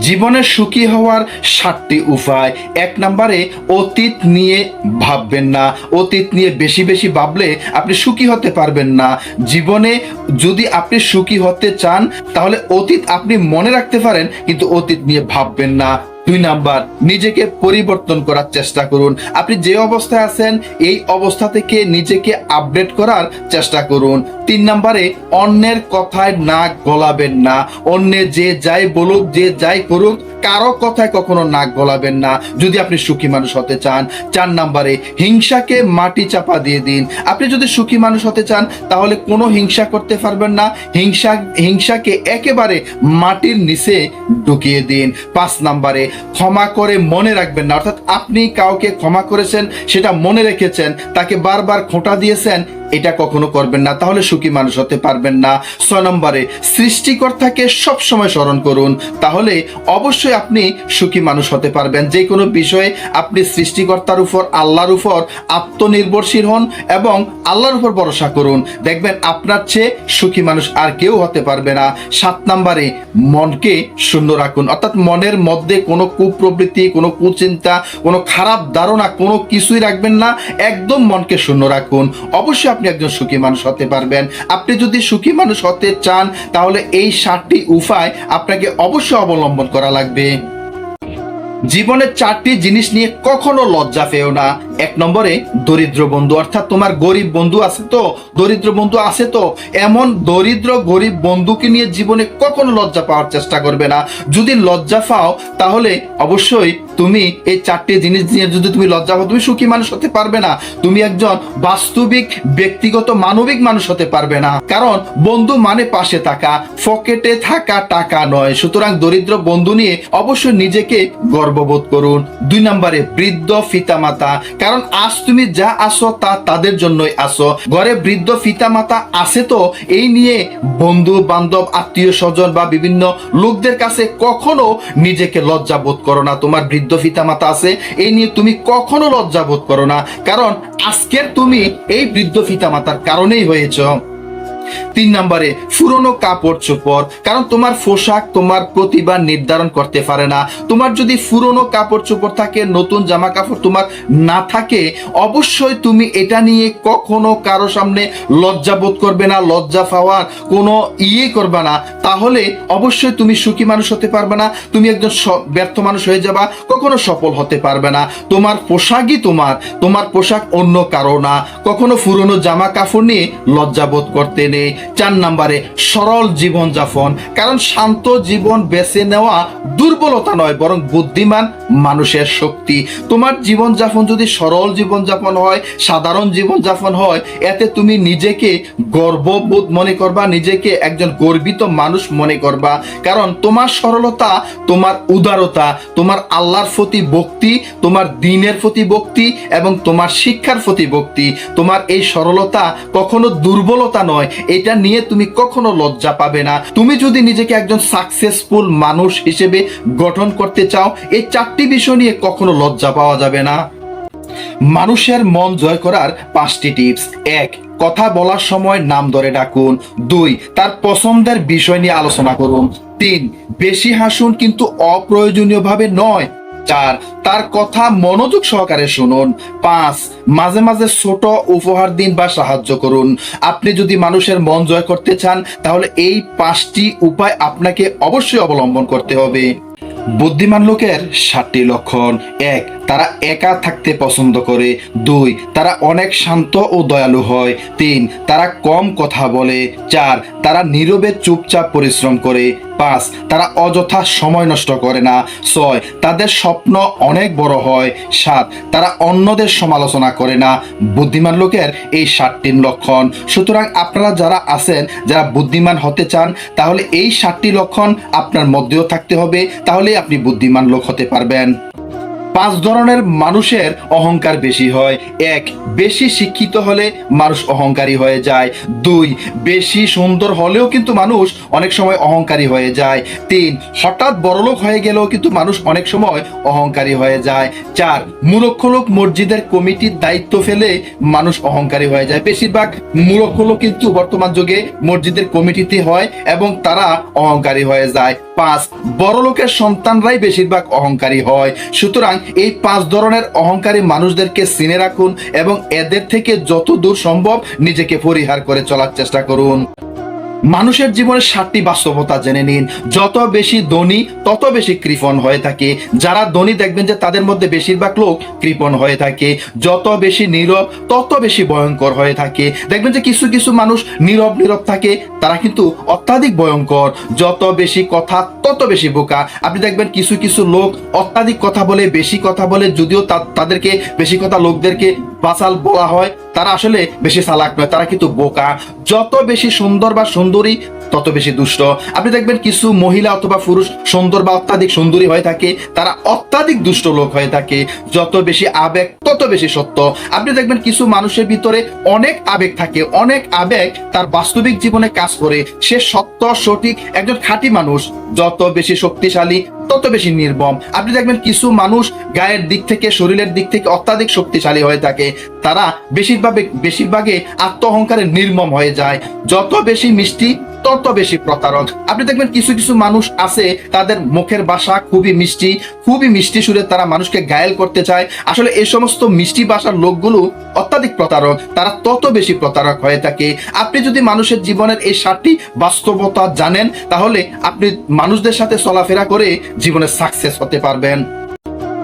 জীবনে সুখী হওয়ার সাতটি উপায়। এক নম্বরে, অতীত নিয়ে ভাববেন না। অতীত নিয়ে বেশি বেশি ভাবলে আপনি সুখী হতে পারবেন না। জীবনে যদি আপনি সুখী হতে চান, তাহলে অতীত আপনি মনে রাখতে পারেন, কিন্তু অতীত নিয়ে ভাববেন না। দুই নাম্বার, নিজেকে পরিবর্তন করার চেষ্টা করুন। আপনি যে অবস্থায় আছেন, এই অবস্থা থেকে নিজেকে আপডেট করার চেষ্টা করুন। তিন নাম্বারে, অন্যের কথায় না গলাবেন না। অন্যে যে যাই বলুক, যে যাই করুক কারও কথায় কখনো নাক গলাবেন না। যদি আপনি সুখী মানুষ হতে চান, চার নাম্বারে হিংসাকে মাটি চাপা দিয়ে দিন। আপনি যদি সুখী মানুষ হতে চান, তাহলে কোনো হিংসা করতে পারবেন না। হিংসা, হিংসাকে একেবারে মাটির নিচে ঢুকিয়ে দিন। পাঁচ নাম্বারে ক্ষমা করে মনে রাখবেন না। অর্থাৎ আপনি কাউকে ক্ষমা করেছেন, সেটা মনে রেখেছেন, তাকে বারবার খোঁটা দিয়েছেন এটা কখনো করবেন না। তাহলে সুখী মানুষ হতে পারবেন না। ছয় নম্বরে, সৃষ্টিকর্তাকে সব সময় স্মরণ করুন। তাহলে অবশ্যই আপনি সুখী মানুষ হতে পারবেন। যে কোনো বিষয়ে আপনি সৃষ্টিকর্তার উপর, আল্লাহর উপর আত্মনির্ভরশীল হন এবং আল্লাহর উপর ভরসা করুন। দেখবেন আপনার চেয়ে সুখী মানুষ আর কেউ হতে পারবে না। সাত নম্বরে, মনকে শূন্য রাখুন। অর্থাৎ মনের মধ্যে কোনো কুপ্রবৃত্তি, কোনো কুচিন্তা, কোনো খারাপ ধারণা, কোনো কিছুই রাখবেন না। একদম মনকে শূন্য রাখুন। অবশ্যই আপনি একজন সুখী মানুষ হতে পারবেন। আপনি যদি সুখী মানুষ হতে চান, তাহলে এই সাতটি উপায় আপনাকে অবশ্যই অবলম্বন করা লাগবে। জীবনের চারটি জিনিস নিয়ে কখনো লজ্জা পেও না। এক নম্বরে, দরিদ্র বন্ধু, অর্থাৎ তোমার গরিব বন্ধু আছে তো? দরিদ্র বন্ধু আছে তো? এমন দরিদ্র, গরিব বন্ধুকে নিয়ে জীবনে কখনো লজ্জা পাওয়ার চেষ্টা করবে না। যদি লজ্জা পাও, তাহলে অবশ্যই তুমি এই চারটি জিনিস নিয়ে যদি তুমি লজ্জা পাও, তুমি সুখী মানুষ হতে পারবে না। তুমি একজন বাস্তবিক, ব্যক্তিগত, মানবিক মানুষ হতে পারবে না। কারণ বন্ধু মানে পাশে থাকা, পকেটে থাকা টাকা নয়। সুতরাং দরিদ্র বন্ধু নিয়ে অবশ্যই নিজেকে গর্ববোধ করুন। দুই নম্বরে, বৃদ্ধ পিতামাতা। কারণ আজ তুমি যা আসো, তা তাদের জন্যই আসো। ঘরে বৃদ্ধ পিতামাতা আছে তো? এই নিয়ে বন্ধু, বান্ধব, আত্মীয় স্বজন বা বিভিন্ন লোকদের কাছে কখনো নিজেকে লজ্জা বোধ করো না। তোমার বৃদ্ধ পিতামাতা আছে, এই নিয়ে তুমি কখনো লজ্জা বোধ করো না। কারণ আজকের তুমি এই বৃদ্ধ পিতামাতার কারণেই হয়েছ। তিন নম্বরে পুরনো কাপড় চোপড়। কারণ তোমার পোশাক তোমার প্রতিভা নির্ধারণ করতে পারে না। তোমার যদি পুরনো কাপড় চোপড় থাকে, নতুন জামা কাপড় তোমার না থাকে, অবশ্যই তুমি এটা নিয়ে কখনো কারও সামনে লজ্জা বোধ করবে না, লজ্জা পাওয়ার কোনো ইয়ে করবে না। তাহলে অবশ্যই তুমি সুখী মানুষ হতে পারবে না, তুমি একজন ব্যর্থ মানুষ হয়ে যাবা, কখনো সফল হতে পারবে না। তোমার পোশাকই তোমার তোমার পোশাক অন্য কারও না। কখনো পুরনো জামা কাপড় নিয়ে লজ্জা বোধ করতে নেই। চার নাম্বারে সরল জীবন যাপন কারণ শান্ত জীবন বেছে নেওয়া দুর্বলতা নয়, বরং বুদ্ধিমান মানুষের শক্তি। তোমার জীবন যাপন যদি সরল জীবন যাপন হয়, সাধারণ জীবন যাপন হয়, এতে তুমি নিজেকে গর্ববোধ মনে করবা, নিজেকে একজন গর্বিত মানুষ মনে করবা। কারণ তোমার সরলতা তোমার উদারতা, তোমার আল্লাহর প্রতি ভক্তি, তোমার দিনের প্রতি ভক্তি এবং তোমার শিক্ষার প্রতি ভক্তি। তোমার এই সরলতা কখনো দুর্বলতা নয় এটা নিয়ে তুমি কখনো লজ্জা পাবে না। তুমি যদি নিজেকে একজন সাকসেসফুল মানুষ হিসেবে গঠন করতে চাও, এই চারটি বিষয় নিয়ে কখনো লজ্জা পাওয়া যাবে না। মানুষের মন জয় করার পাঁচটি টিপস এক, কথা বলার সময় নাম ধরে ডাকুন। দুই, তার পছন্দের বিষয় নিয়ে আলোচনা করুন। তিন, বেশি হাসুন কিন্তু অপ্রয়োজনীয়ভাবে নয়। চার, তার কথা মনোযোগ সহকারে শুনুন। পাঁচ, মাঝে মাঝে ছোট উপহার দিন বা সাহায্য করুন। আপনি যদি মানুষের মন জয় করতে চান, তাহলে এই পাঁচটি উপায় আপনাকে অবশ্যই অবলম্বন করতে হবে। বুদ্ধিমান লোকের সাতটি লক্ষণ। এক তারা একা থাকতে পছন্দ করে। দুই, তারা অনেক শান্ত ও দয়ালু হয়। তিন, তারা কম কথা বলে। চার, তারা নীরবে চুপচাপ পরিশ্রম করে। পাঁচ, তারা অযথা সময় নষ্ট করে না। ছয়, তাদের স্বপ্ন অনেক বড় হয়। সাত, তারা অন্যদের সমালোচনা করে না। বুদ্ধিমান লোকের এই সাতটি লক্ষণ। সুতরাং আপনারা যারা আছেন, যারা বুদ্ধিমান হতে চান, তাহলে এই সাতটি লক্ষণ আপনার মধ্যেও থাকতে হবে। তাহলে আপনি বুদ্ধিমান লোক হতে পারবেন। পাঁচ ধরনের মানুষের অহংকার বেশি হয়। এক, বেশি শিক্ষিত হলে মানুষ অহংকারী হয়ে যায়। দুই, বেশি সুন্দর হলেও কিন্তু মানুষ অনেক সময় অহংকারী হয়ে যায়। তিন, হঠাৎ বড়লোক হয়ে গেলেও কিন্তু মানুষ অনেক সময় অহংকারী হয়ে যায়। চার মূর্খ লোক মসজিদের কমিটির দায়িত্ব ফেলে মানুষ অহংকারী হয়ে যায়। বেশিরভাগ মূর্খ লোক কিন্তু বর্তমান যুগে মসজিদের কমিটিতে হয় এবং তারা অহংকারী হয়ে যায়। পাঁচ বড় লোকের সন্তানরাই বেশিরভাগ অহংকারী হয়। সুতরাং এই পাঁচ ধরনের অহংকারী মানুষদেরকে চিনে রাখুন এবং এদের থেকে যত দূর সম্ভব নিজেকে পরিহার করে চলার চেষ্টা করুন। মানুষের জীবনের সাতটি বাস্তবতা জেনে নিন। যত বেশি ধনী, তত বেশি কৃপণ হয়ে থাকে। যারা ধনী দেখবেন যে তাদের মধ্যে বেশিরভাগ লোক কৃপণ হয়ে থাকে। যত বেশি নীরব, তত বেশি ভয়ঙ্কর হয়ে থাকে। দেখবেন যে কিছু কিছু মানুষ নীরব নীরব থাকে। তারা কিন্তু অত্যাধিক ভয়ঙ্কর। যত বেশি কথা, তত বেশি বোকা। আপনি দেখবেন কিছু কিছু লোক অত্যাধিক কথা বলে, বেশি কথা বলে, যদিও তাদেরকে বেশি কথা লোকদেরকে বাসাল বলা হয়। তারা আসলে বেশি চালাক নয় তারা কিন্তু বোকা। যত বেশি সুন্দর বা সুন্দরী তত বেশি দুষ্ট। আপনি দেখবেন কিছু মহিলা অথবা পুরুষ সুন্দর বা অত্যাধিক সুন্দরী হয়ে থাকে, তারা অত্যাধিক দুষ্ট লোক হয়ে থাকে। যত বেশি আবেগ, তত বেশি সত্য। আপনি দেখবেন কিছু মানুষের ভিতরে অনেক আবেগ থাকে, অনেক আবেগ তার বাস্তবিক জীবনে কাজ করে। সে সত্য, সঠিক একজন খাঁটি মানুষ। যত বেশি শক্তিশালী, তত বেশি নির্মম। আপনি দেখবেন কিছু মানুষ গায়ের দিক থেকে, শরীরের দিক থেকে অত্যাধিক শক্তিশালী হয়ে থাকে। তারা বেশিরভাগ, বেশিরভাগে আত্ম অহংকারে নির্মম হয়ে যায়। যত বেশি মিষ্টি তত বেশি প্রতারক। আপনি দেখবেন কিছু কিছু মানুষ আছে, তাদের মুখের বাসা খুবই মিষ্টি খুবই মিষ্টি সুরে তারা মানুষকে গায়েল করতে চায়। আসলে এই সমস্ত মিষ্টি বাসার লোকগুলো অত্যাধিক প্রতারক, তারা তত বেশি প্রতারক হয়ে থাকে। আপনি যদি মানুষের জীবনের এই সাতটি বাস্তবতা জানেন, তাহলে আপনি মানুষদের সাথে চলাফেরা করে জীবনে সাকসেস হতে পারবেন।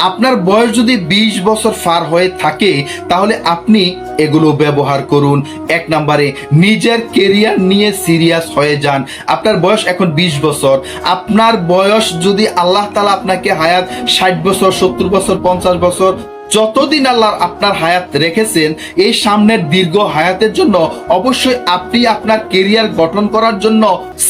আপনার বয়স যদি ২০ বছর পার হয়ে থাকে, তাহলে আপনি এগুলো ব্যবহার করুন। এক নম্বরে, নিজের কেরিয়ার নিয়ে সিরিয়াস হয়ে যান। আপনার বয়স এখন ২০ বছর। আপনার বয়স যদি আল্লাহ তালা আপনাকে হায়াত ষাট বছর, সত্তর বছর, পঞ্চাশ বছর যতদিন আল্লাহ আপনার হায়াত রেখেছেন, এই সামনের দীর্ঘ হায়াতের জন্য অবশ্যই আপনি আপনার কেরিয়ার গঠন করার জন্য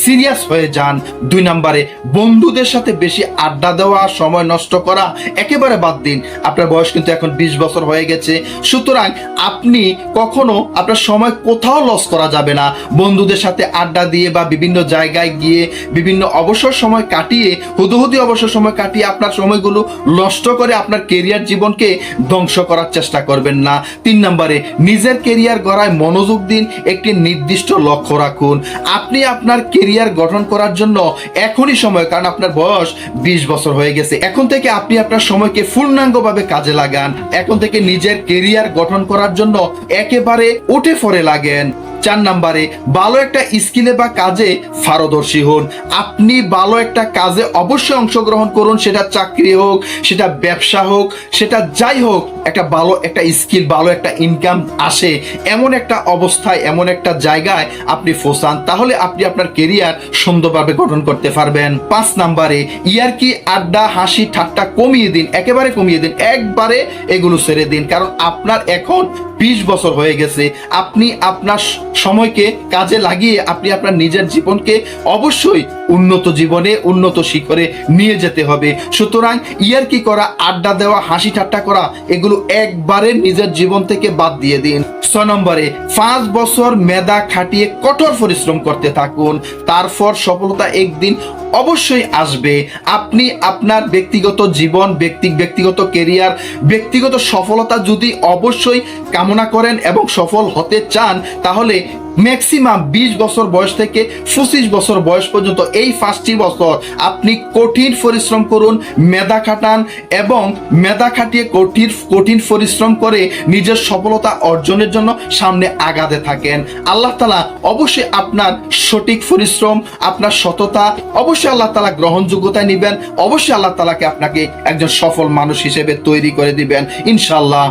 সিরিয়াস হয়ে যান। দুই নম্বরে, বন্ধুদের সাথে বেশি আড্ডা দেওয়া, সময় নষ্ট করা, একেবারে বাদ দিন। আপনার বয়স কিন্তু এখন বিশ বছর হয়ে গেছে। সুতরাং আপনি কখনো আপনার সময় কোথাও লস করা যাবে না। বন্ধুদের সাথে আড্ডা দিয়ে বা বিভিন্ন জায়গায় গিয়ে বিভিন্ন অবসর সময় কাটিয়ে, হুদুহুদি অবসর সময় কাটিয়ে আপনার সময়গুলো নষ্ট করে আপনার কেরিয়ার জীবনকে ধ্বংস করার চেষ্টা করবেন না। তিন নম্বরে, নিজের কেরিয়ার গড়ায় মনোযোগ দিন, একটি নির্দিষ্ট লক্ষ্য রাখুন। আপনি আপনার কেরিয়ার গঠন করার জন্য এখনই সময়, কারণ আপনার বয়স বিশ বছর হয়ে গেছে। এখন থেকে আপনি আপনার সময়কে পূর্ণাঙ্গভাবে কাজে লাগান। এখন থেকে নিজের কেরিয়ার গঠন করার জন্য একেবারে উঠে ফরে লাগেন। চার নাম্বারে, ভালো একটা স্কিলে বা কাজে পারদর্শী হন। আপনি ভালো একটা কাজে অবশ্যই অংশগ্রহণ করুন, সেটা চাকরি হোক, সেটা ব্যবসা হোক, সেটা যাই হোক, একটা ভালো একটা স্কিল, ভালো একটা ইনকাম আসে। এমন একটা অবস্থায়, এমন একটা জায়গায় আপনি ফোসান, তাহলে আপনি আপনার কেরিয়ার সুন্দরভাবে গঠন করতে পারবেন। পাঁচ নাম্বারে ইয়ার কি আড্ডা, হাসি, ঠাট্টা কমিয়ে দিন, একেবারে কমিয়ে দিন, একবারে এগুলো ছেড়ে দিন, কারণ আপনার এখন বিশ বছর হয়ে গেছে, আপনি আপনার সময়কে কাজে লাগিয়ে আপনি আপনার নিজের জীবনকে অবশ্যই উন্নত জীবনে, উন্নত শিখরে নিয়ে যেতে হবে। সুতরাং ইয়ার কি করা, আড্ডা দেওয়া, হাসি ঠাট্টা করা, এগুলো একবারে নিজের জীবন থেকে বাদ দিয়ে দিন। ছয় নম্বরে, পাঁচ বছর মেধা খাটিয়ে কঠোর পরিশ্রম করতে থাকুন। তারপর সফলতা একদিন অবশ্যই আসবে। আপনি আপনার ব্যক্তিগত জীবন, ব্যক্তি ব্যক্তিগত কেরিয়ার ব্যক্তিগত সফলতা যদি অবশ্যই কামনা করেন এবং সফল হতে চান, তাহলে ম্যাক্সিমাম বিশ বছর বয়স থেকে পঁচিশ বছর বয়স পর্যন্ত এই পাঁচটি বছর আপনি কঠিন পরিশ্রম করুন, মেধা খাটান এবং মেধা খাটিয়ে কঠিন কঠিন পরিশ্রম করে নিজের সফলতা অর্জনের জন্য সামনে আগাতে থাকেন। আল্লাহ তালা অবশ্যই আপনার সঠিক পরিশ্রম, আপনার সততা অবশ্যই আল্লাহ তালা গ্রহণযোগ্যতায় নিবেন। অবশ্যই আল্লাহ তালাকে আপনাকে একজন সফল মানুষ হিসেবে তৈরি করে দিবেন। ইনশাল্লাহ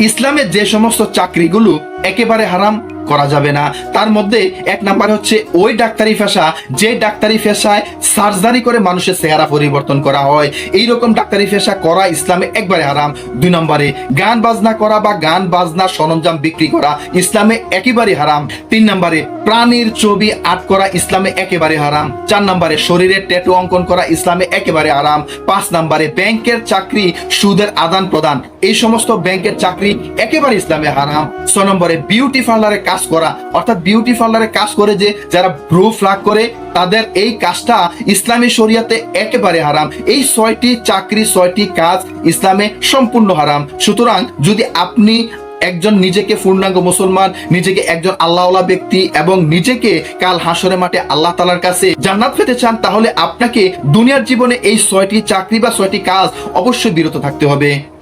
ইসলামের যে সমস্ত চাকরিগুলো একেবারে হারাম করা যাবে না। তার মধ্যে এক নাম্বার হচ্ছে ওই ডাক্তারি পেশা, যে ডাক্তারি পেশায় সার্জারি করে মানুষের চেহারা পরিবর্তন করা হয়। এই রকম ডাক্তারি পেশা করা ইসলামে একবারে হারাম। দুই নম্বরে, গান বাজনা করা বা গান বাজনা সরঞ্জাম বিক্রি করা ইসলামে একেবারে হারাম। তিন নম্বরে, প্রাণীর ছবি আর্ট করা ইসলামে একেবারে হারাম। চার নম্বরে, শরীরের ট্যাটু অঙ্কন করা ইসলামে একেবারে হারাম। পাঁচ নম্বরে, ব্যাংকের চাকরি সুদের আদান প্রদান এই সমস্ত ব্যাংকের চাকরি একেবারে ইসলামে হারাম। ছ নম্বরে বিউটি পার্লারে কাজ করা, অর্থাৎ বিউটি পার্লারে কাজ করে যে যারা ব্রু ফ্লাগ করে, তাদের এই কাজটা ইসলামী শরিয়াতে একেবারে হারাম। এই ছয়টি চাকরি, ছয়টি কাজ ইসলামে সম্পূর্ণ হারাম। সুতরাং যদি আপনি একজন নিজেকে পূর্ণাঙ্গ মুসলমান, নিজেকে একজন আল্লাহওয়ালা ব্যক্তি এবং নিজেকে কাল হাসরে মাঠে আল্লাহ তালার কাছে জান্নাত পেতে চান, তাহলে আপনাকে দুনিয়ার জীবনে এই ছয়টি চাকরি বা ছয়টি কাজ অবশ্যই বিরত থাকতে হবে।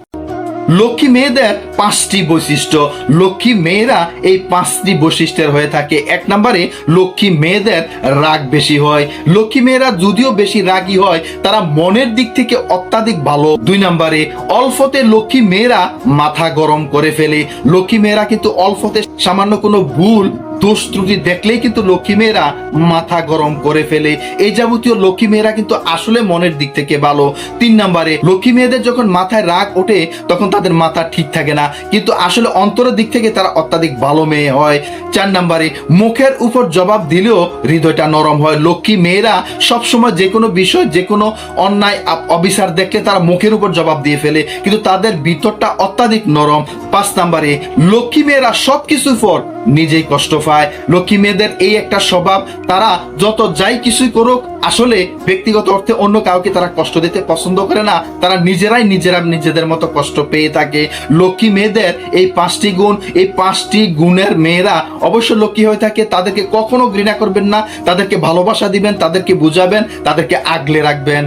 লক্ষ্মী মেয়েদের পাঁচটি বৈশিষ্ট্য। লক্ষ্মী মেয়েরা এই পাঁচটি বৈশিষ্ট্যের হয়ে থাকে। এক নম্বরে, লক্ষ্মী মেয়েদের রাগ বেশি হয়। লক্ষ্মী মেয়েরা যদিও বেশি রাগী হয়, তারা মনের দিক থেকে অত্যাধিক ভালো। দুই নম্বরে, অল্পতে লক্ষ্মী মেয়েরা মাথা গরম করে ফেলে। লক্ষ্মী মেয়েরা কিন্তু অল্পতে সামান্য কোনো ভুল, দোষ ত্রুটি দেখলেই কিন্তু লক্ষ্মী মেয়েরা মাথা গরম করে ফেলে। এই যাবতীয় লক্ষ্মী মেয়েরা কিন্তু আসলে মনের দিক থেকে ভালো। তিন নম্বরে, লক্ষ্মী মেয়েদের যখন মাথায় রাগ ওঠে, তখন তাদের মাথা ঠিক থাকে না। কিন্তু আসলে অন্তরের দিক থেকে তারা অত্যাধিক ভালো মেয়ে হয়। চার নম্বরে, মুখের উপর জবাব দিলেও হৃদয়টা নরম হয়। লক্ষ্মী মেয়েরা সবসময় যে কোনো বিষয়, যে কোনো অন্যায় অবিচার দেখলে তারা মুখের উপর জবাব দিয়ে ফেলে। কিন্তু তাদের ভিতরটা অত্যাধিক নরম। পাঁচ নম্বরে, লক্ষ্মী মেয়েরা সব কিছুর পর নিজেই কষ্ট পায়। লক্ষ্মী মেয়েদের এই একটা স্বভাব, তারা যত যাই কিছুই করুক, আসলে ব্যক্তিগত অর্থে অন্য কাউকে তারা কষ্ট দিতে পছন্দ করে না। তারা নিজেরাই নিজেরা নিজেদের মতো কষ্ট পেয়ে থাকে। লক্ষ্মী মেয়েদের এই পাঁচটি গুণ, এই পাঁচটি গুণের মেয়েরা অবশ্য লক্ষ্মী হয়ে থাকে। তাদেরকে কখনো ঘৃণা করবেন না। তাদেরকে ভালোবাসা দিবেন, তাদেরকে বুঝাবেন, তাদেরকে আগলে রাখবেন।